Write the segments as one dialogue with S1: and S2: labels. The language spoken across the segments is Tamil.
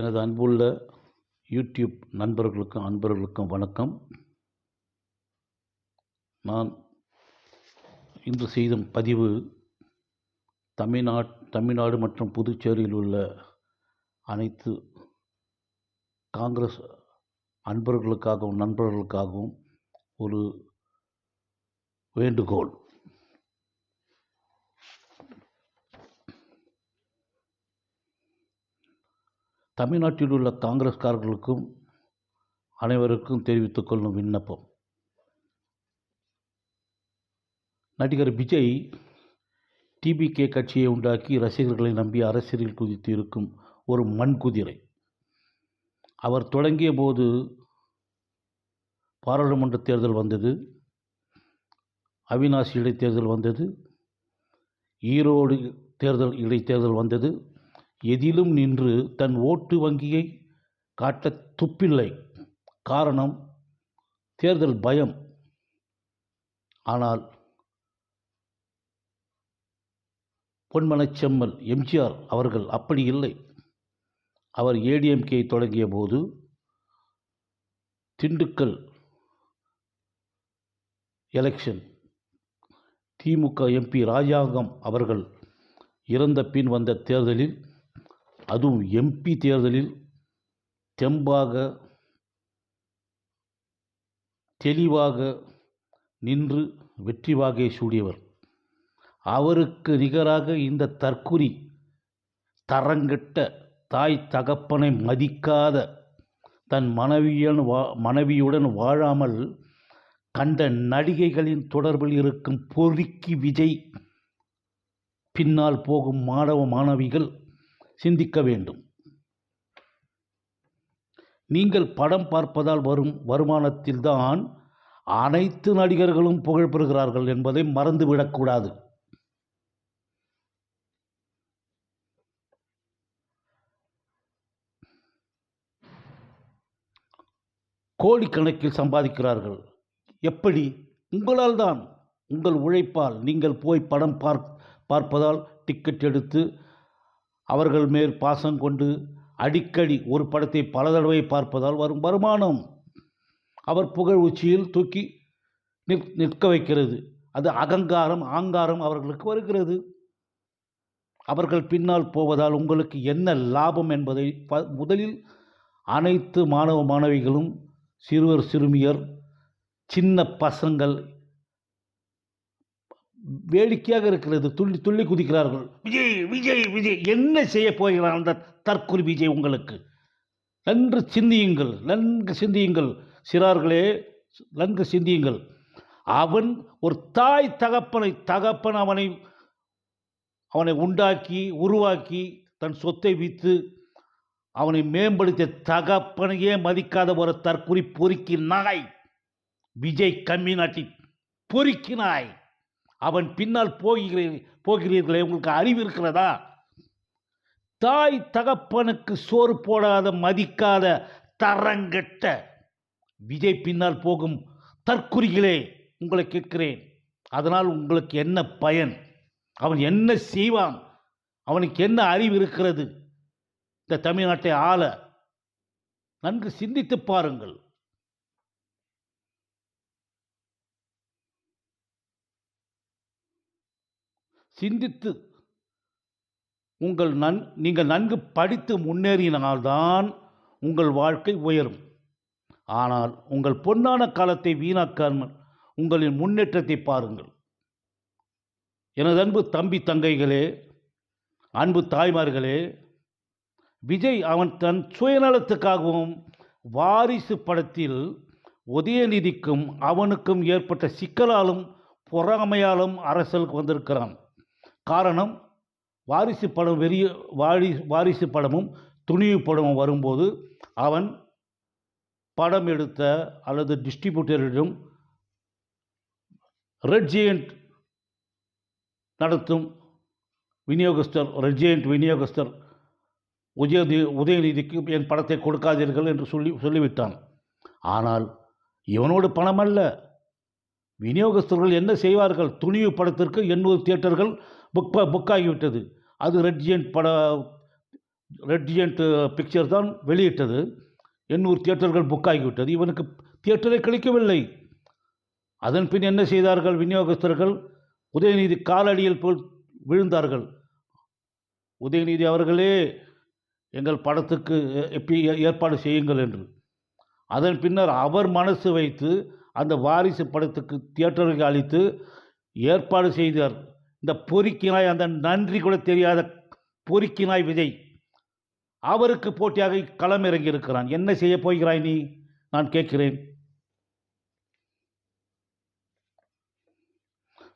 S1: எனது அன்புள்ள யூடியூப் நண்பர்களுக்கும் அன்பர்களுக்கும் வணக்கம். நான் இன்று செய்த பதிவு தமிழ்நாட் தமிழ்நாடு மற்றும் புதுச்சேரியில் உள்ள அனைத்து காங்கிரஸ் அன்பர்களுக்காகவும் நண்பர்களுக்காகவும் ஒரு வேண்டுகோள். தமிழ்நாட்டில் உள்ள காங்கிரஸ்காரர்களுக்கும் அனைவருக்கும் தெரிவித்துக் கொள்ளும் விண்ணப்பம். நடிகர் விஜய் டிபிகே கட்சியை உண்டாக்கி ரசிகர்களை நம்பி அரசியலில் குதித்து இருக்கும் ஒரு மண் குதிரை. அவர் தொடங்கிய போது பாராளுமன்ற தேர்தல் வந்தது அவினாசி இடைத்தேர்தல் வந்தது ஈரோடு தேர்தல் இடைத்தேர்தல் வந்தது எதிலும் நின்று தன் ஓட்டு வங்கியை காட்ட துப்பில்லை. காரணம் தேர்தல் பயம். ஆனால் பொன்மனச்செம்மல் எம்ஜிஆர் அவர்கள் அப்படி இல்லை. அவர் ஏடிஎம்கே தொடங்கிய போது திண்டுக்கல் எலெக்ஷன் திமுக எம்பி ராஜாங்கம் அவர்கள் இறந்த பின் வந்த தேர்தலில் அதுவும் எம்பி தேர்தலில் தெம்பாக தெளிவாக நின்று வெற்றி வாகை சூடியவர். அவருக்கு நிகராக இந்த தற்குறி தரங்கிட்ட தாய் தகப்பனை மதிக்காத தன் மனைவியன் வா மனைவியுடன் வாழாமல் கண்ட நடிகைகளின் தொடர்பில் இருக்கும் பொறுக்கி விஜய் பின்னால் போகும் மாணவ மாணவிகள் சிந்திக்க வேண்டும். நீங்கள் படம் பார்ப்பதால் வரும் வருமானத்தில்தான் அனைத்து நடிகர்களும் புகழ் பெறுகிறார்கள் என்பதை மறந்துவிடக்கூடாது கோடிக்கணக்கில் சம்பாதிக்கிறார்கள். எப்படி? உங்களால் தான் உங்கள் உழைப்பால் நீங்கள் போய் படம் பார்ப்பதால் டிக்கெட் எடுத்து அவர்கள் மேல் பாசம் கொண்டு அடிக்கடி ஒரு படத்தை பல தடவை பார்ப்பதால் வரும் வருமானம். அவர் புகழ் உச்சியில் தூக்கி நிற் நிற்க வைக்கிறது. அது அகங்காரம் ஆங்காரம் அவர்களுக்கு வருகிறது. அவர்கள் பின்னால் போவதால் உங்களுக்கு என்ன லாபம் என்பதை ப முதலில் அனைத்து மாணவ மாணவிகளும் சிறுவர் சிறுமியர் சின்ன பசங்கள் வேடிக்கையாக இருக்கிறது. துள்ளி துள்ளி குதிக்கிறார்கள். விஜய் விஜய் விஜய். என்ன செய்ய போகிறான் அந்த தற்குறி விஜய் உங்களுக்கு? நன்று சிந்தியுங்கள் நன்கு சிந்தியுங்கள். சிறார்களே நன்கு சிந்தியுங்கள். அவன் ஒரு தாய் தகப்பனை தகப்பன் அவனை அவனை உண்டாக்கி உருவாக்கி தன் சொத்தை விற்று அவனை மேம்படுத்திய தகப்பனையே மதிக்காத ஒரு தற்குறி பொறுக்கி நாய் விஜய் கம்மிநாட்டி பொறுக்கி நாய் அவன் பின்னால் போகிறீ போகிறீர்களே உங்களுக்கு அறிவு இருக்கிறதா? தாய் தகப்பனுக்கு சோறு போடாத மதிக்காத தரங்கெட்ட விஜய் பின்னால் போகும் தற்குறிகளே உங்களை கேட்கிறேன். அதனால் உங்களுக்கு என்ன பயன்? அவன் என்ன செய்வான்? அவனுக்கு என்ன அறிவு இருக்கிறது? இந்த தமிழ்நாட்டை ஆள நன்கு சிந்தித்து பாருங்கள். சிந்தித்து உங்கள் நன் நீங்கள் நன்கு படித்து முன்னேறினால்தான் உங்கள் வாழ்க்கை உயரும். ஆனால் உங்கள் பொன்னான காலத்தை வீணாக்காமல் உங்களின் முன்னேற்றத்தை பாருங்கள். எனது அன்பு தம்பி தங்கைகளே அன்பு தாய்மார்களே விஜய் அவன் தன் சுயநலத்துக்காகவும் வாரிசு படத்தில் உதயநிதிக்கும் அவனுக்கும் ஏற்பட்ட சிக்கலாலும் பொறாமையாலும் அரசலுக்கு வந்திருக்கிறான். காரணம் வாரிசு படம் வெறிய வாரி வாரிசு படமும் துணிவு படமும் வரும்போது அவன் படம் எடுத்த அல்லது டிஸ்ட்ரிபியூட்டரிடம் ரெட்ஜியன்ட் நடத்தும் விநியோகஸ்தர் ரெட்ஜியன்ட் விநியோகஸ்தர் உதயநிதி உதயநிதிக்கு என் படத்தை கொடுக்காதீர்கள் என்று சொல்லி சொல்லிவிட்டான். ஆனால் இவனோடு பணம் அல்ல விநியோகஸ்தர்கள் என்ன செய்வார்கள்? துணிவு படத்திற்கு எண்ணூறு தியேட்டர்கள் புக் புக் ஆகிவிட்டது அது ரெட் ஜியண்ட் பட ரெட்டியன்ட் பிக்சர் தான் வெளியிட்டது. எண்ணூறு தியேட்டர்கள் புக் ஆகிவிட்டது இவனுக்கு தியேட்டரை கிடைக்கவில்லை. அதன் பின் என்ன செய்தார்கள்? விநியோகஸ்தர்கள் உதயநிதி காலடியில் போல் விழுந்தார்கள். உதயநிதி அவர்களே எங்கள் படத்துக்கு எப்பி ஏற்பாடு செய்யுங்கள் என்று. அதன் பின்னர் அவர் மனசு வைத்து அந்த வாரிசு படத்துக்கு தியேட்டருக்கு அளித்து ஏற்பாடு செய்தார். இந்த பொறுக்கினாய் அந்த நன்றி கூட தெரியாத பொறுக்கினாய் விஜய். அவருக்கு போட்டியாக களம் இறங்கியிருக்கிறான். என்ன செய்ய போகிறாய் நீ? நான் கேட்கிறேன்.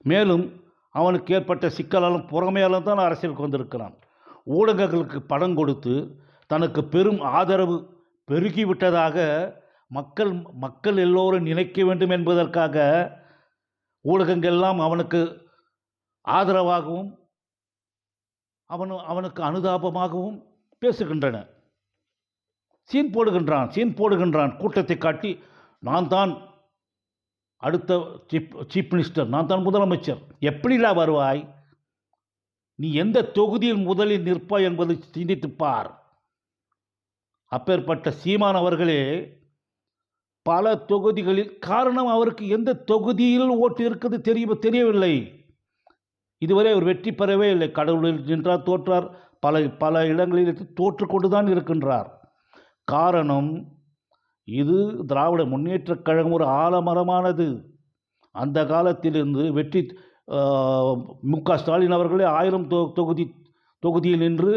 S1: மேலும் அவனுக்கு ஏற்பட்ட சிக்கலாலும் புறமையாலும் தான் அரசியலுக்கு வந்திருக்கிறான். ஊடகங்களுக்கு படம் கொடுத்து தனக்கு பெரும் ஆதரவு பெருகிவிட்டதாக மக்கள் மக்கள் எல்லோரும் நினைக்க வேண்டும் என்பதற்காக ஊடகங்கள்லாம் அவனுக்கு ஆதரவாகவும் அவனு அவனுக்கு அனுதாபமாகவும் பேசுகின்றன. சீன் போடுகின்றான் சீன் போடுகின்றான். கூட்டத்தை காட்டி நான் தான் அடுத்த சீப் சீஃப் மினிஸ்டர் நான் தான் முதலமைச்சர். எப்படிலா வருவாய்? நீ எந்த தொகுதியில் முதலில் நிற்பாய் என்பதை சிந்தித்துப் பார். அப்பேற்பட்ட சீமான் அவர்களே பல தொகுதிகளில் காரணம் அவருக்கு எந்த தொகுதியில் ஓட்டு இருக்குது தெரிய தெரியவில்லை. இதுவரை அவர் வெற்றி பெறவே இல்லை. கடவுளில் நின்றார் தோற்றார். பல பல இடங்களில் தோற்று கொண்டு தான் இருக்கின்றார். காரணம் இது திராவிட முன்னேற்றக் கழகம் ஒரு ஆலமரமானது. அந்த காலத்திலிருந்து வெற்றி மு க ஸ்டாலின் அவர்களே ஆயிரம் தொ தொகுதி தொகுதியில் நின்று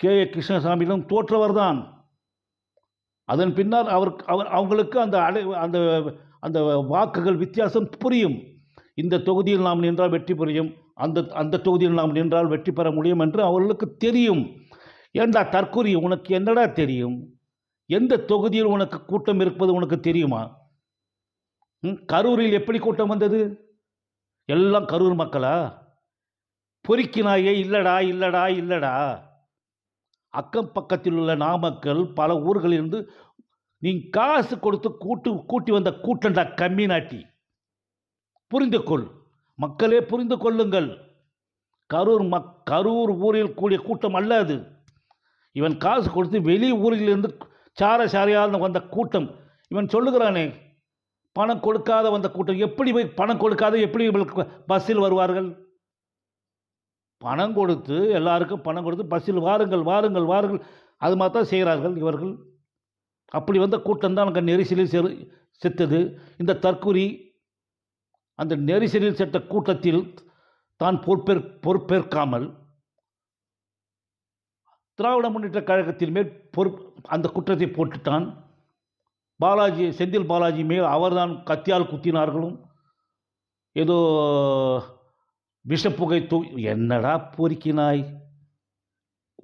S1: கே. ஏ. கிருஷ்ணசாமியிடம் தோற்றவர்தான். அதன் பின்னர் அவர் அவர் அவங்களுக்கு அந்த அடை அந்த அந்த வாக்குகள் வித்தியாசம் புரியும். இந்த தொகுதியில் நாம் நின்றால் வெற்றி புரியும். அந்த அந்த தொகுதியில் நாம் நின்றால் வெற்றி பெற முடியும் என்று அவர்களுக்கு தெரியும். ஏண்டா தற்கொலை உனக்கு என்னடா தெரியும்? எந்த தொகுதியில் உனக்கு கூட்டம் இருப்பது உனக்கு தெரியுமா? ம், கரூரில் எப்படி கூட்டம் வந்தது? எல்லாம் கரூர் மக்களா? பொறுக்கினாயே இல்லடா இல்லடா இல்லடா. அக்கம் பக்கத்தில் உள்ள நாமக்கல் பல ஊர்களிலிருந்து நீ காசு கொடுத்து கூட்டு கூட்டி வந்த கூட்டண்டா கம்மி நாட்டி புரிந்து கொள் மக்களே புரிந்து கொள்ளுங்கள். கரூர் மக் கரூர் ஊரில் கூடிய கூட்டம் அல்ல அது. இவன் காசு கொடுத்து வெளி ஊரிலிருந்து சார சாரையாக வந்த கூட்டம். இவன் சொல்லுகிறானே பணம் கொடுக்காத வந்த கூட்டம். எப்படி போய் பணம் கொடுக்காத எப்படி இவங்களுக்கு பஸ்ஸில் வருவார்கள்? பணம் கொடுத்து எல்லாருக்கும் பணம் கொடுத்து பஸ்ஸில் வாருங்கள் வாருங்கள் வாருங்கள். அது மாதிரி தான் செய்கிறார்கள் இவர்கள். அப்படி வந்த கூட்டம் தான் அங்கே நெரிசலில் செரு செத்தது. இந்த தற்குறி அந்த நெரிசலில் சென்ற கூட்டத்தில் தான் பொறுப்பேற் பொறுப்பேற்காமல் திராவிட முன்னேற்ற கழகத்தின் மேல் பொறுப்பு அந்த குற்றத்தை போட்டுட்டான் பாலாஜி செந்தில் பாலாஜி மேல் அவர்தான் கத்தியால் குத்தினார்களும். ஏதோ விஷப்புகை தூ என்னடா பொறுக்கினாய்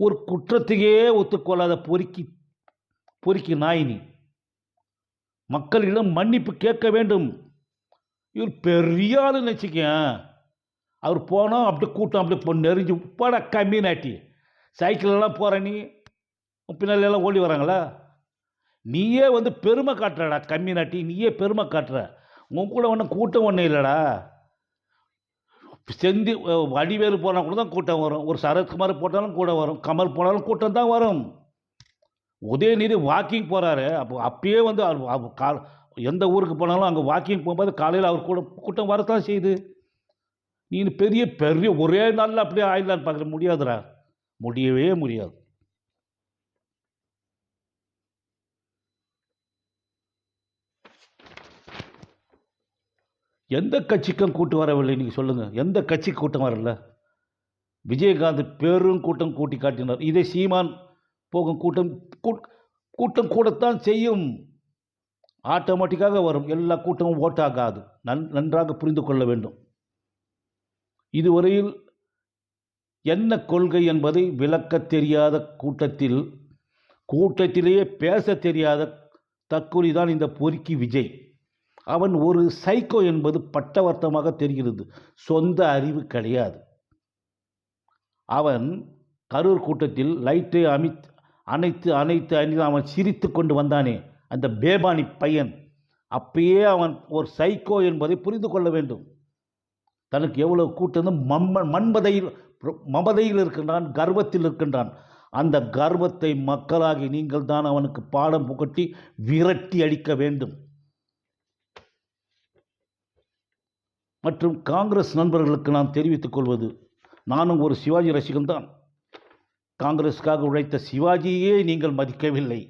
S1: ஒரு குற்றத்தையே ஒத்துக்கொள்ளாத பொறுக்கி பொறுக்கி நாய் நீ. மக்களிடம் மன்னிப்பு கேட்க வேண்டும். இவர் பெரிய ஆளுன்னு வச்சுக்கேன் அவர் போனால் அப்படியே கூட்டம் அப்படியே பொ நெறிஞ்சு போடா கம்மி நாட்டி சைக்கிளெல்லாம் போகிற நீ. பின்னால் எல்லாம் ஓடி வராங்களா? நீயே வந்து பெருமை காட்டுறடா கம்மி நாட்டி நீயே பெருமை காட்டுற. உன் கூட ஒன்றும் கூட்டம் ஒன்றும் இல்லைடா. செந்தி வடிவேலு போனால் கூட தான் கூட்டம் வரும். ஒரு சரத்குமார் போட்டாலும் கூட வரும். கமல் போனாலும் கூட்டம் தான் வரும். உதயநிதி வாக்கிங் போகிறாரு அப்போ அப்பயே வந்து அவர் கால் எந்த ஊருக்கு போனாலும் அங்கே வாக்கிங் போகும்போது காலையில் அவர் கூட கூட்டம் வரத்தான் செய்யுது. நீ பெரிய பெரிய ஒரே நாளில் அப்படியே ஆயிடலான்னு பார்க்குற முடியாதுடா. முடியவே முடியாது. எந்த கட்சிக்கும் கூட்டு வரவில்லை நீங்கள் சொல்லுங்கள் எந்த கட்சி கூட்டம் வரல? விஜயகாந்த் பெரும் கூட்டம் கூட்டி காட்டினார். இதே சீமான் போகும் கூட்டம் கூட்- கூட்டம் கூடத்தான் செய்யும். ஆட்டோமேட்டிக்காக வரும். எல்லா கூட்டமும் ஓட்டாகாது நன் நன்றாக புரிந்து கொள்ள வேண்டும். இதுவரையில் என்ன கொள்கை என்பதை விளக்க தெரியாத கூட்டத்தில் கூட்டத்திலேயே பேச தெரியாத தற்கொலை தான் இந்த பொறுக்கி விஜய். அவன் ஒரு சைக்கோ என்பது பட்டவர்த்தமாக தெரிகிறது. சொந்த அறிவு கிடையாது. அவன் கரூர் கூட்டத்தில் லைட்டை அமித் அனைத்து அனைத்து அணிந்து அவன் சிரித்து கொண்டு வந்தானே. அந்த பேபானி பையன் அப்பயே அவன் ஒரு சைக்கோ என்பதை புரிந்து கொள்ள வேண்டும். தனக்கு எவ்வளவு கூட்டம் மம்ம மண்பதையில் மமதையில் இருக்கின்றான் கர்வத்தில் இருக்கின்றான். அந்த கர்வத்தை மக்களாகி நீங்கள் தான் அவனுக்கு பாடம் புகட்டி விரட்டி அடிக்க வேண்டும். மற்றும் காங்கிரஸ் நண்பர்களுக்கு நான் தெரிவித்துக் கொள்வது நானும் ஒரு சிவாஜி ரசிகன் தான் காங்கிரஸுக்காக உழைத்த சிவாஜியே நீங்கள் மதிக்கவில்லை.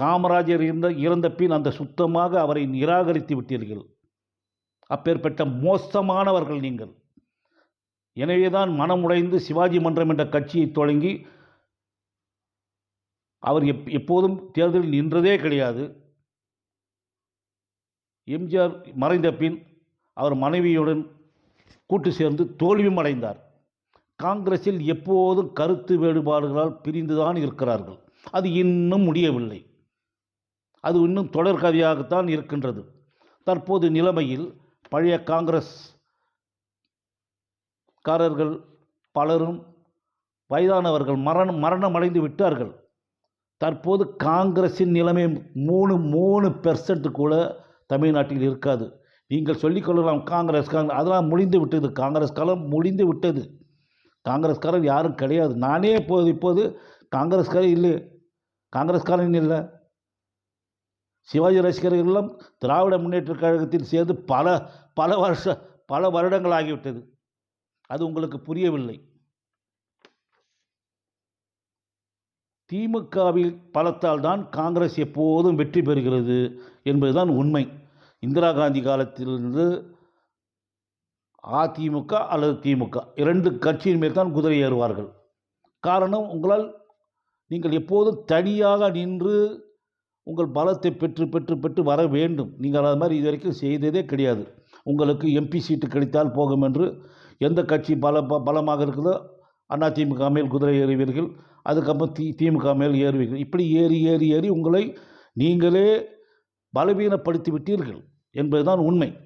S1: காமராஜர் இருந்த இறந்த பின் அந்த சுத்தமாக அவரை நிராகரித்து விட்டீர்கள். அப்பேற்பட்ட மோசமானவர்கள் நீங்கள். எனவேதான் மனமுடைந்து சிவாஜி மன்றம் என்ற கட்சியை தொடங்கி அவர் எப் எப்போதும் தேர்தலில் நின்றதே கிடையாது. எம்ஜிஆர் மறைந்த பின் அவர் மனைவியுடன் கூட்டு சேர்ந்து தோல்வியும் அடைந்தார். காங்கிரஸில் எப்போதும் கருத்து வேறுபாடுகளால் பிரிந்துதான் இருக்கிறார்கள். அது இன்னும் முடியவில்லை. அது இன்னும் தொடர்கதையாகத்தான் இருக்கின்றது. தற்போது நிலைமையில் பழைய காங்கிரஸ் காரர்கள் பலரும் வயதானவர்கள் மரணம் மரணம் அடைந்து விட்டார்கள். தற்போது காங்கிரஸின் நிலைமை மூணு மூணு பெர்சன்ட் கூட தமிழ்நாட்டில் இருக்காது. நீங்கள் சொல்லிக்கொள்ளலாம் காங்கிரஸ் காங்கிரஸ் அதெல்லாம் முடிந்து விட்டது. காங்கிரஸ் காலம் முடிந்து விட்டது. காங்கிரஸ்காரர் யாரும் கிடையாது. நானே இப்போது இப்போது காங்கிரஸ்காரர் இல்லை. காங்கிரஸ்காரன் இல்லை. சிவாஜி ரசிகர்களும் திராவிட முன்னேற்ற கழகத்தில் சேர்ந்து பல பல வருஷ பல வருடங்கள் ஆகிவிட்டது. அது உங்களுக்கு புரியவில்லை. திமுகவில் பலத்தால் தான் காங்கிரஸ் எப்போதும் வெற்றி பெறுகிறது என்பதுதான் உண்மை. இந்திரா காந்தி காலத்திலிருந்து அதிமுக அல்லது திமுக இரண்டு கட்சியின் மேல் தான் குதிரை ஏறுவார்கள். காரணம் உங்களால் நீங்கள் எப்போதும் தனியாக நின்று உங்கள் பலத்தை பெற்று பெற்று பெற்று வர வேண்டும். நீங்கள் அது மாதிரி இதுவரைக்கும் செய்ததே கிடையாது. உங்களுக்கு எம்பி சீட்டு கிடைத்தால் போகும் என்று எந்த கட்சி பல ப- பலமாக இருக்குதோ அதிமுக மேல் குதிரை ஏறுவீர்கள். அதுக்கப்புறம் தி திமுக மேல் ஏறுவீர்கள். இப்படி ஏறி ஏறி ஏறி உங்களை நீங்களே பலவீனப்படுத்தி விட்டீர்கள் என்பதுதான் உண்மை.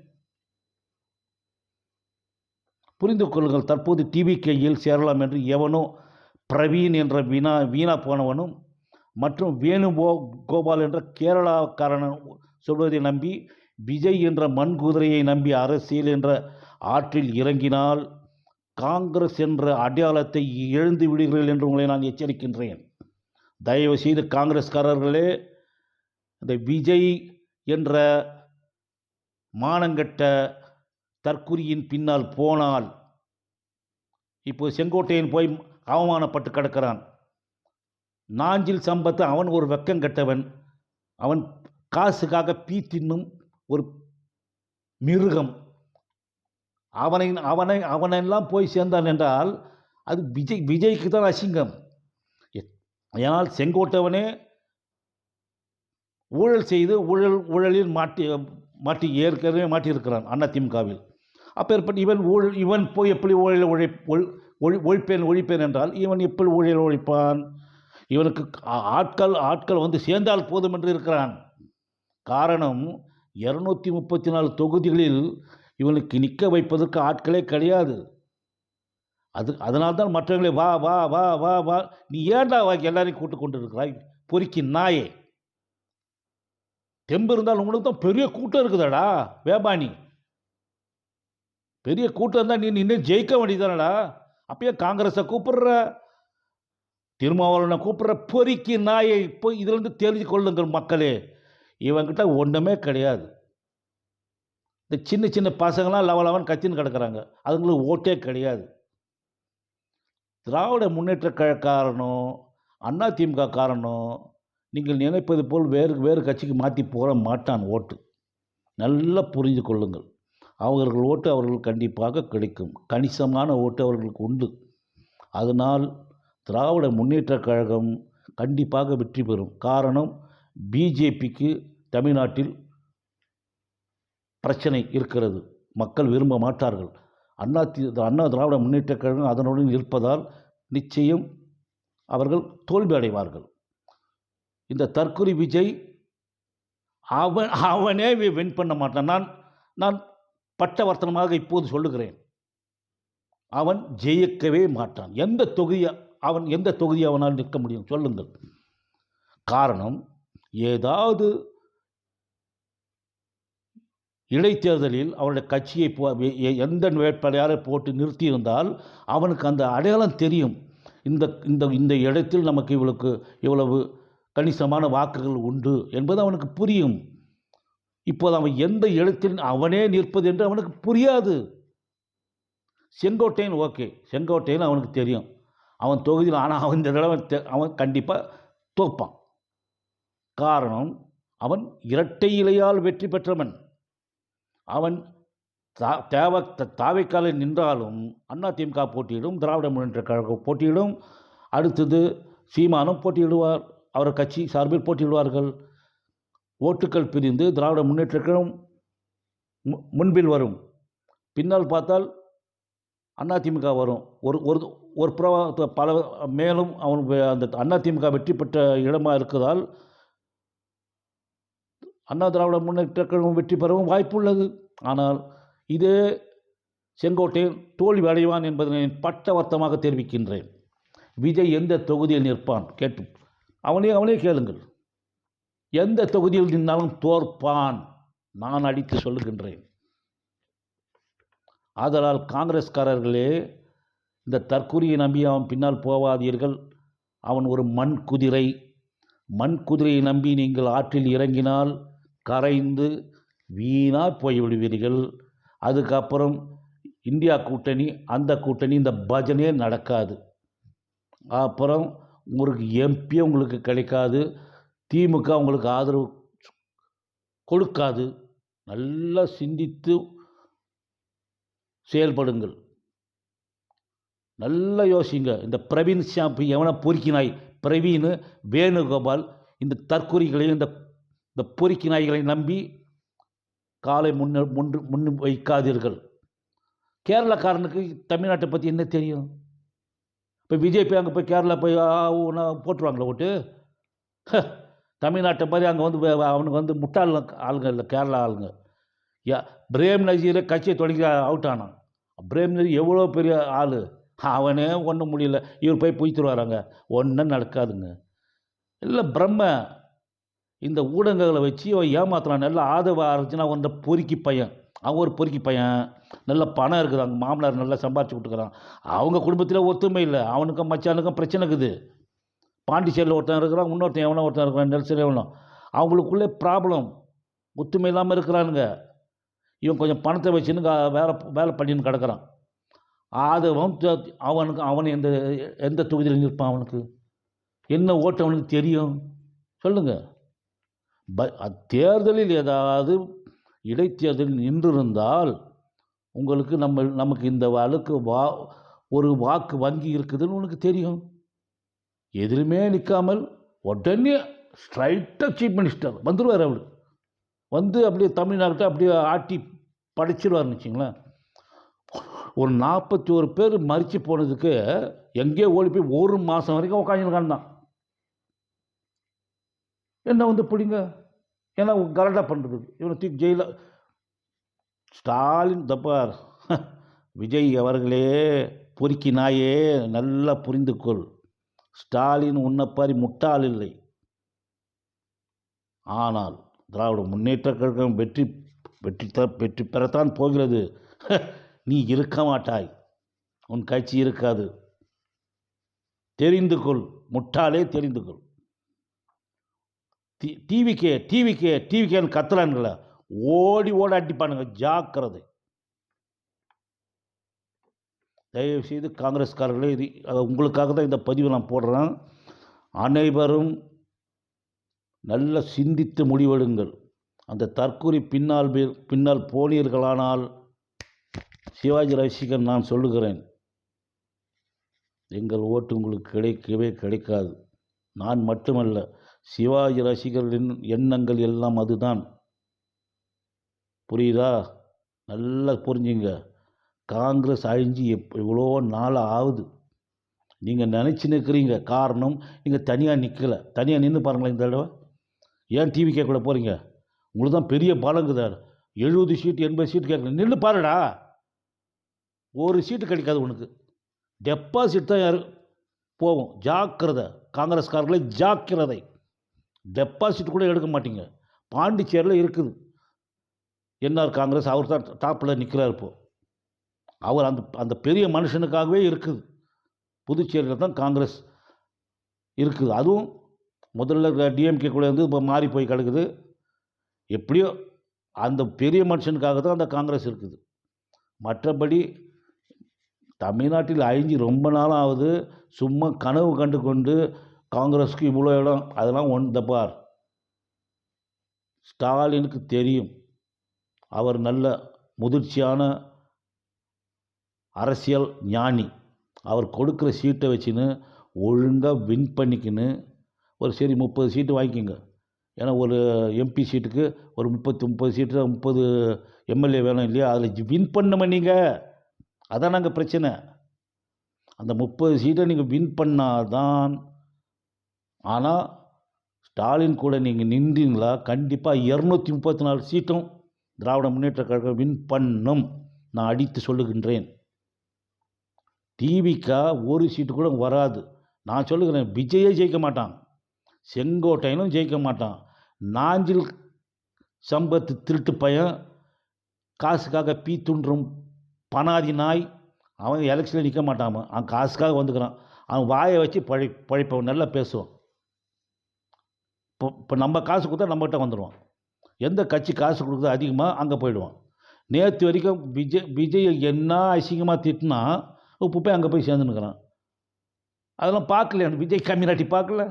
S1: புரிந்து கொள்ளுங்கள். தற்போது டிவி கையில் சேரலாம் என்று எவனோ பிரவீன் என்ற வீணா வீணா போனவனும் மற்றும் வேணுகோ கோபால் என்ற கேரளாக்காரன் சொல்வதை நம்பி விஜய் என்ற மண் குதிரையை நம்பி அரசியல் என்ற ஆற்றில் இறங்கினால் காங்கிரஸ் என்ற அடையாளத்தை இழந்து விடுகிறீர்கள் என்று உங்களை நான் எச்சரிக்கின்றேன். தயவு செய்து காங்கிரஸ்காரர்களே இந்த விஜய் என்ற மானங்கட்ட தற்குறியின் பின்னால் போனால் இப்போ செங்கோட்டையன் போய் அவமானப்பட்டு கிடக்கிறான். நாஞ்சில் சம்பத்து அவன் ஒரு வெக்கம் கெட்டவன். அவன் காசுக்காக பீ தின்னும் ஒரு மிருகம். அவனை அவனை அவனெல்லாம் போய் சேர்ந்தான் என்றால் அது விஜய் விஜய்க்கு தான் அசிங்கம். ஏனால் செங்கோட்டவனே ஊழல் செய்து ஊழல் ஊழலில் மாட்டி மாட்டி ஏற்கனவே மாட்டியிருக்கிறான் அதிமுகவில் அப்பேற்பட்ட இவன் ஊழல் இவன் போய் எப்படி ஊழல் உழை ஒழி ஒழி- ஒழிப்பேன் ஒழிப்பேன் என்றால் இவன் எப்படி ஊழல் ஒழிப்பான் இவனுக்கு ஆட்கள் ஆட்கள் வந்து சேர்ந்தால் போதும் என்று இருக்கிறான். காரணம் இரநூத்தி முப்பத்தி நாலு தொகுதிகளில் இவனுக்கு நிற்க வைப்பதற்கு ஆட்களே கிடையாது. அது அதனால்தான் தான் மற்றவங்களே வா வா வா வா வா நீ ஏன்டா வா எல்லாரையும் கூட்டு கொண்டு இருக்கிறாய் பொறுக்கி நாயே. தெம்பு இருந்தால் உங்களுக்கு தான் பெரிய கூட்டம் இருக்குதாடா வேபாணி. பெரிய கூட்டம் இருந்தால் நீ இன்னும் ஜெயிக்க வேண்டியதானடா அப்பயே காங்கிரஸை கூப்பிடுற. திருமாவளவனை கூப்பிட்ற பொறிக்கு நாயை இப்போ இதிலிருந்து தெரிஞ்சு கொள்ளுங்கள் மக்களே. இவங்கிட்ட ஒன்றுமே கிடையாது. இந்த சின்ன சின்ன பசங்களாம் லவலவன் கத்தின்னு கிடக்குறாங்க. அதுங்களுக்கு ஓட்டே கிடையாது. திராவிட முன்னேற்ற கழக காரணம் அண்ணா திமுக காரணம் நீங்கள் நினைப்பது போல் வேறு வேறு கட்சிக்கு மாற்றி போகிற மாட்டான் ஓட்டு. நல்லா புரிந்து கொள்ளுங்கள். அவர்கள் ஓட்டு அவர்களுக்கு கண்டிப்பாக கிடைக்கும். கணிசமான ஓட்டு அவர்களுக்கு உண்டு. அதனால் திராவிட முன்னேற்ற கழகம் கண்டிப்பாக வெற்றி பெறும். காரணம் பிஜேபிக்கு தமிழ்நாட்டில் பிரச்சனை இருக்கிறது. மக்கள் விரும்ப மாட்டார்கள். அண்ணா தி அண்ணா திராவிட முன்னேற்ற கழகம் அதனுடன் இருப்பதால் நிச்சயம் அவர்கள் தோல்வி அடைவார்கள் இந்த தற்கொலை விஜய் அவன் அவனே வின் பண்ண மாட்டான். நான் நான் பட்டவர்த்தனமாக இப்போது சொல்லுகிறேன். அவன் ஜெயிக்கவே மாட்டான். எந்த தொகுதியை அவன் எந்த தொகுதி அவனால் நிற்க முடியும்? சொல்லுங்கள். காரணம் ஏதாவது இடைத்தேர்தலில் அவருடைய கட்சியை போ எந்த வேட்பாளரை போட்டு நிறுத்தியிருந்தால் அவனுக்கு அந்த அடையாளம் தெரியும். இந்த இந்த இந்த இடத்தில் நமக்கு இவளுக்கு இவ்வளவு கணிசமான வாக்குகள் உண்டு என்பது அவனுக்கு புரியும். இப்போது அவன் எந்த இடத்தில் அவனே நிற்பது என்று அவனுக்கு புரியாது. செங்கோட்டையன் ஓகே. செங்கோட்டையன் அவனுக்கு தெரியும். அவன் தொகுதியில் ஆனால் அவன் இந்த தடவை அவன் கண்டிப்பாக தோப்பான் காரணம் அவன் இரட்டை இலையால் வெற்றி பெற்றவன். அவன் தா தேவ த- தாவைக்காலில் நின்றாலும் அண்ணா திமுக போட்டியிடும் திராவிட முன்னேற்ற கழகம் போட்டியிடும் அடுத்தது சீமானும் போட்டியிடுவார் அவர் கட்சி சார்பில் போட்டியிடுவார்கள். ஓட்டுக்கள் பிரிந்து திராவிட முன்னேற்ற கழகம் மு- முன்பில் வரும். பின்னால் பார்த்தால் அதிமுக வரும். ஒரு ஒரு ஒரு புற பல மேலும் அவன் அந்த அதிமுக வெற்றி பெற்ற இடமாக இருக்கிறதால் அண்ணா திராவிட முன்னேற்ற கழகம் வெற்றி பெறவும் வாய்ப்புள்ளது ஆனால் இதே செங்கோட்டையன் தோல்வி அடைவான் என்பதனை பட்டவர்த்தமாக தெரிவிக்கின்றேன். விஜய் எந்த தொகுதியில் நிற்பான்? கேட்டு அவனே அவனே கேளுங்கள். எந்த தொகுதியில் நின்றாலும் தோற்பான். நான் அடித்து சொல்லுகின்றேன். ஆதலால் காங்கிரஸ்காரர்களே இந்த தற்குறியை நம்பி அவன் பின்னால் போவாதீர்கள். அவன் ஒரு மண் குதிரை. மண் குதிரையை நம்பி நீங்கள் ஆற்றில் இறங்கினால் கரைந்து வீணாக போய்விடுவீர்கள். அதுக்கப்புறம் இந்தியா கூட்டணி அந்த கூட்டணி இந்த பஜனே நடக்காது. அப்புறம் உங்களுக்கு எம்பியும் உங்களுக்கு கிடைக்காது. திமுக உங்களுக்கு ஆதரவு கொடுக்காது. நல்லா சிந்தித்து செயல்படுங்கள். நல்லா யோசிங்க. இந்த பிரவீன் ஷாம்பு எவனை பொறுக்கினாய்? பிரவீன் வேணுகோபால் இந்த தற்கொலைகளையும் இந்த இந்த பொறுக்கி நாய்களை நம்பி காலை முன்ன முன்று முன் வைக்காதீர்கள். கேரளாக்காரனுக்கு தமிழ்நாட்டை பற்றி என்ன தெரியும்? இப்போ விஜய் போய் அங்கே போய் கேரளா போய் ஆ, போட்டுருவாங்களா ஓட்டு? ஹ, தமிழ்நாட்டை மாதிரி அங்கே வந்து அவனுக்கு வந்து முட்டாள் ஆளுங்க இல்லை கேரளா ஆளுங்க. யா பிரேம் நசீரை கட்சியை தொடங்கி அவுட் ஆனான். பிரேம் எவ்வளோ பெரிய ஆள்? அவனே ஒன்றும் முடியல. இவர் போய் புய்த்துட்டு வராங்க ஒன்றும் நடக்காதுங்க. இல்லை பிரம்ம இந்த ஊடகங்களை வச்சு அவன் ஏமாத்துறான். நல்ல ஆதரவு ஆரம்பிச்சுன்னா அவன் இந்த பொறுக்கி பையன். அவன் ஒரு பொறுக்கி பையன். நல்ல பணம் இருக்குது. அவங்க மாமனார் நல்லா சம்பாரிச்சு கொடுக்குறான் அவங்க குடும்பத்தில் ஒத்துமை இல்லை. அவனுக்கும் மச்சானுக்கும் பிரச்சனை இருக்குது. பாண்டிச்சேரியில் ஒருத்தன் இருக்கிறான். இன்னொருத்தன் எவனோ ஒருத்தன் இருக்கிறான். நெல்சன் எவனோ. அவங்களுக்குள்ளே ப்ராப்ளம் ஒத்துமை இல்லாமல் இருக்கிறானுங்க. இவன் கொஞ்சம் பணத்தை வச்சுன்னு வேலை வேலை பண்ணின்னு கிடக்குறான். அது அவனுக்கு அவன் எந்த எந்த தொகுதியில் நிற்பான் அவனுக்கு? என்ன ஓட்டு அவனுக்கு தெரியும்? சொல்லுங்கள் ப அ- தேர்தலில் ஏதாவது இடைத்தேர்தலில் நின்றிருந்தால் உங்களுக்கு நம்ம நமக்கு இந்த அளவுக்கு வா ஒரு வாக்கு வங்கி இருக்குதுன்னு உனக்கு தெரியும். எதிலுமே நிற்காமல் உடனே ஸ்ட்ரைட்டாக சீஃப் மினிஸ்டர் வந்துடுவார் அவர். வந்து அப்படியே தமிழ்நாட்டை அப்படியே ஆட்டி படைச்சிடுவார்னு வச்சிங்களேன். ஒரு நாற்பத்தி ஒரு பேர் மறித்து போனதுக்கு எங்கேயோ ஓடி போய் ஒரு மாதம் வரைக்கும் உட்காந்துருக்கான் என்ன வந்து பிடிங்க? ஏன்னா கரெக்டாக பண்ணுறது இவனை தூக்கி ஜெயில ஸ்டாலின் தப்பார் விஜய் அவர்களே பொறுக்கி நாயே நல்லா புரிந்து கொள் ஸ்டாலின் உன்னைப்பாரி முட்டாள் இல்லை. ஆனால் திராவிட முன்னேற்ற கழகம் வெற்றி வெற்றி த வெற்றி பெறத்தான் போகிறது. நீ இருக்க மாட்டாய். உன் கட்சி இருக்காது. தெரிந்து கொள். முட்டாளே தெரிந்து கொள். டி டிவிக்கே டிவிக்கே டிவிக்கேன்னு கத்துறானுங்கள. ஓடி ஓட அடிப்பானுங்க. ஜாக்கிரதை. தயவு செய்து காங்கிரஸ்காரர்களே இது அது உங்களுக்காக தான் இந்த பதிவை நான் போடுறேன். அனைவரும் நல்ல சிந்தித்து முடிவெடுங்கள். அந்த தற்கூறி பின்னால் பின்னால் போனீர்களானால் சிவாஜி ரசிகன் நான் சொல்லுகிறேன் எங்கள் ஓட்டு உங்களுக்கு கிடைக்கவே கிடைக்காது. நான் மட்டுமல்ல சிவாஜி ரசிகர்களின் எண்ணங்கள் எல்லாம் அதுதான். புரியுதா? நல்லா புரிஞ்சுங்க. காங்கிரஸ் அழிஞ்சு எப் இவ்வளோ நாள் ஆகுது. நீங்கள் நினச்சி நிற்கிறீங்க காரணம் நீங்கள் தனியாக நிற்கலை தனியாக நின்று பாருங்களேன் இந்த தடவை. ஏன் டிவி கேட்கக்கூட போகிறீங்க உங்களுக்கு தான் பெரிய பலங்குதார் எழுபது சீட்டு எண்பது சீட்டு கேட்கல நின்று பாருடா. ஒரு சீட்டு கிடைக்காது உனக்கு. டெபாசிட் தான் யார்? போகும். ஜாக்கிரதை. காங்கிரஸ்காரர்களே ஜாக்கிரதை. டெபாசிட் கூட எடுக்க மாட்டீங்க. பாண்டிச்சேரியில் இருக்குது. என்ஆர் காங்கிரஸ் அவர் தான் டாப்பில் நிற்கிறார் இப்போ. அவர் அந்த அந்த பெரிய மனுஷனுக்காகவே இருக்குது. புதுச்சேரியில் தான் காங்கிரஸ் இருக்குது. அதுவும் முதல்ல டிஎம்கே கூட இருந்து இப்போ மாறி போய் கிடக்குது. எப்படியோ அந்த பெரிய மனுஷனுக்காக தான் அந்த காங்கிரஸ் இருக்குது. மற்றபடி தமிழ்நாட்டில் அழிஞ்சு ரொம்ப நாளாக ஆகுது. சும்மா கனவு கண்டு கொண்டு காங்கிரஸுக்கு இவ்வளோ இடம் அதெல்லாம் ஒன் த பார். ஸ்டாலினுக்கு தெரியும். அவர் நல்ல முதிர்ச்சியான அரசியல் ஞானி. அவர் கொடுக்குற சீட்டை வச்சுன்னு ஒழுங்காக வின் பண்ணிக்கின்னு ஒரு சரி முப்பது சீட்டு வாங்கிக்கோங்க. ஏன்னா ஒரு எம்பி சீட்டுக்கு ஒரு முப்பத்தி முப்பது சீட்டு முப்பது எம்எல்ஏ வேணும் இல்லையா? அதில் வின் பண்ணுமா நீங்கள் அதான் நாங்கள் பிரச்சனை. அந்த முப்பது சீட்டை நீங்கள் வின் பண்ணாதான் ஆனால் ஸ்டாலின் கூட நீங்கள் நின்றீங்களா? கண்டிப்பாக இரநூத்தி முப்பத்தி நாலு சீட்டும் திராவிட முன்னேற்ற கழகம் வின் பண்ணும். நான் அடித்து சொல்லுகின்றேன். டிவிக்கா ஒரு சீட்டு கூட வராது. நான் சொல்லுகிறேன் விஜயே ஜெயிக்க மாட்டான். செங்கோட்டையனும் ஜெயிக்க மாட்டான். நாஞ்சில் சம்பத்து திருட்டு பையன் காசுக்காக பீ துன்றும் பனாதி நாய் அவன் எலெக்ஷனில் நிற்க மாட்டான் அவன். காசுக்காக வந்துக்கிறான். அவன் வாயை வச்சு பழி பழிப்பவன் நல்லா பேசுவான். இப்போ இப்போ நம்ம காசு கொடுத்தா நம்மகிட்ட வந்துடுவான் எந்த கட்சி காசு கொடுக்குதோ அதிகமாக அங்கே போயிடுவான். நேற்று வரைக்கும் விஜய் விஜய் என்ன அசிங்கமாக திட்டினா இப்போ போய் அங்கே போய் சேர்ந்துன்னுக்குறான். அதெல்லாம் பார்க்கல விஜய் கம்யூனிட்டி பார்க்கல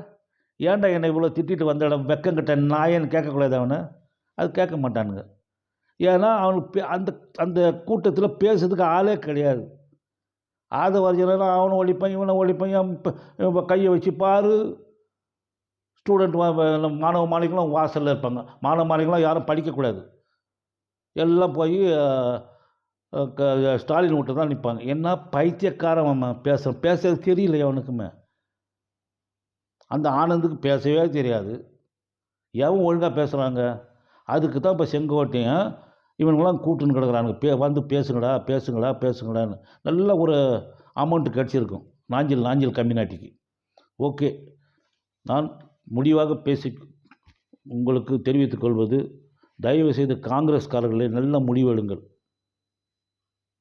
S1: ஏன்டா என்னை இவ்வளோ திட்டிட்டு வந்த இடம் வெக்கங்கிட்ட நாயன்னு கேட்கக்கூடாது அவனை? அது கேட்க மாட்டானுங்க. ஏன்னா அவனுக்கு பே- அந்த அந்த கூட்டத்தில் பேசுறதுக்கு ஆளே கிடையாது. ஆத வரைஞ்சனா அவனை ஒழிப்பான் இவனை ஒழிப்பான் கையை வச்சு பாரு. ஸ்டூடெண்ட் மாணவ மாணவிகளும் வாசலில் இருப்பாங்க. மாணவ மாணவிகளும் யாரும் படிக்கக்கூடாது. எல்லாம் போய் ஸ்டாலின் விட்டு தான் நிற்பாங்க. என்ன பைத்தியக்காரன் அவன் பேச பேசுறது தெரியல அவனுக்குமே. அந்த ஆனந்துக்கு பேசவே தெரியாது. எவன் ஒழுங்காக பேசுகிறாங்க அதுக்கு தான் இப்போ செங்கோட்டையும் இவனுங்களாம் கூட்டுன்னு கிடக்குறானுங்க. பே வந்து பேசுங்கடா பேசுங்கடா பேசுங்கடான்னு. நல்ல ஒரு அமௌண்ட்டு கிடச்சிருக்கும் நாஞ்சில் நாஞ்சில் கம்யூனிட்டிக்கு ஓகே. நான் முடிவாக பேசி உங்களுக்கு தெரிவித்துக் கொள்வது தயவு செய்து காங்கிரஸ்காரர்களே நல்ல முடிவெடுங்கள்.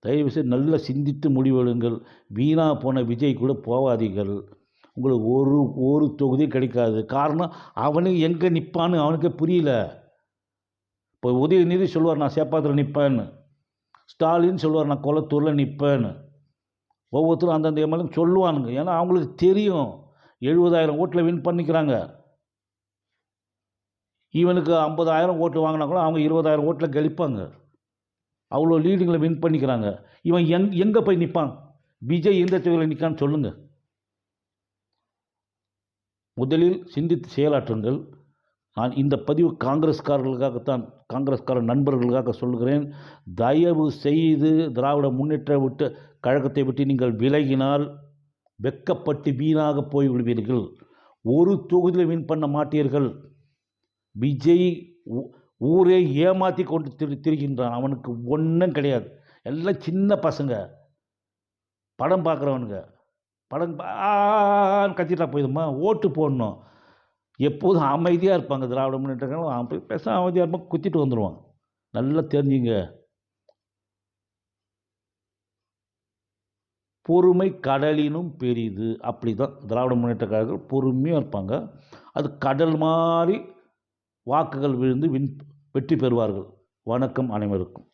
S1: தயவு செய்து நல்ல சிந்தித்து முடிவெடுங்கள். வீணாக போன விஜய் கூட போவாதீர்கள். உங்களுக்கு ஒரு ஒரு தொகுதி கிடைக்காது. காரணம் அவனுக்கு எங்கே நிற்பான்னு அவனுக்கு புரியல. இப்போ உதயநிதி சொல்லுவார் நான் சேப்பாத்தில் நிற்பேன்னு ஸ்டாலின் சொல்லுவார் நான் கொளத்தூரில் நிற்பேன்னு ஒவ்வொருத்தரும் அந்தந்த எம்எல்ஏ சொல்லுவானுங்க. ஏன்னா அவங்களுக்கு தெரியும். எழுபதாயிரம் ஓட்டில் வின் பண்ணிக்கிறாங்க. இவனுக்கு ஐம்பதாயிரம் ஓட்டு வாங்கினா கூட அவங்க இருபதாயிரம் ஓட்டில் கழிப்பாங்க. அவ்வளோ லீடிங்கில் வின் பண்ணிக்கிறாங்க. இவன் எங் எங்கே போய் நிற்பான் விஜய் எந்த தொகுதியில் நிற்கான்னு சொல்லுங்கள் முதலில் சிந்தித்து செயலாற்றுங்கள். நான் இந்த பதிவு காங்கிரஸ்காரர்களுக்காகத்தான் காங்கிரஸ்கார நண்பர்களுக்காக சொல்கிறேன். தயவு செய்து திராவிட முன்னேற்ற விட்டு கழகத்தை விட்டு நீங்கள் விலகினால் வெக்கப்பட்டு வீணாக போய் விடுவீர்கள் ஒரு தொகுதியில் வின் பண்ண மாட்டீர்கள். விஜய் ஊ- ஊரே ஏமாற்றி கொண்டு திரு திரிகின்றான். அவனுக்கு ஒன்றும் கிடையாது. எல்லாம் சின்ன பசங்க. படம் பார்க்குறவனுங்க. படம் பா- கத்திட்டா போயிடுமா? ஓட்டு போடணும். எப்போதும் அமைதியாக இருப்பாங்க திராவிட முன்னேற்ற கழகம். போய் பேச அமைதியாக இருப்பாங்க குத்திட்டு வந்துடுவான் நல்லா தெரிஞ்சுங்க. பொறுமை கடலினும் பெரிது. அப்படி தான் திராவிட முன்னேற்ற கழகம் பொறுமையாக இருப்பாங்க. அது கடல் மாதிரி வாக்குகள் விழுந்து வின் வெற்றி பெறுவார்கள். வணக்கம் அனைவருக்கும்.